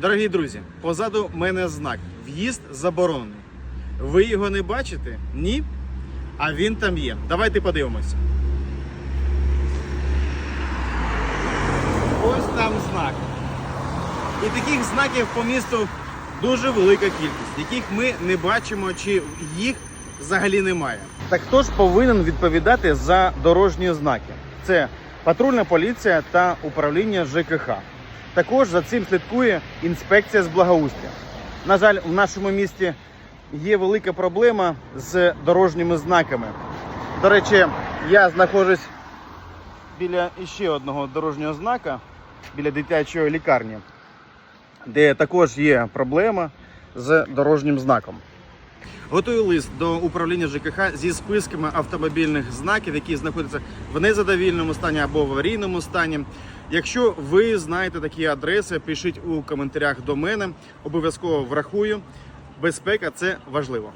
Дорогі друзі, позаду мене знак. В'їзд заборонений. Ви його не бачите? Ні? А він там є. Давайте подивимося. Ось там знак. І таких знаків по місту дуже велика кількість, яких ми не бачимо, чи їх взагалі немає. Так хто ж повинен відповідати за дорожні знаки? Це патрульна поліція та управління ЖКХ. Також за цим слідкує інспекція з благоустря. На жаль, в нашому місті є велика проблема з дорожніми знаками. До речі, я знаходжусь біля ще одного дорожнього знака, біля дитячої лікарні, де також є проблема з дорожнім знаком. Готую лист до управління ЖКХ зі списками автомобільних знаків, які знаходяться в незадовільному стані або в аварійному стані. Якщо ви знаєте такі адреси, пишіть у коментарях до мене. Обов'язково врахую. Безпека це важливо.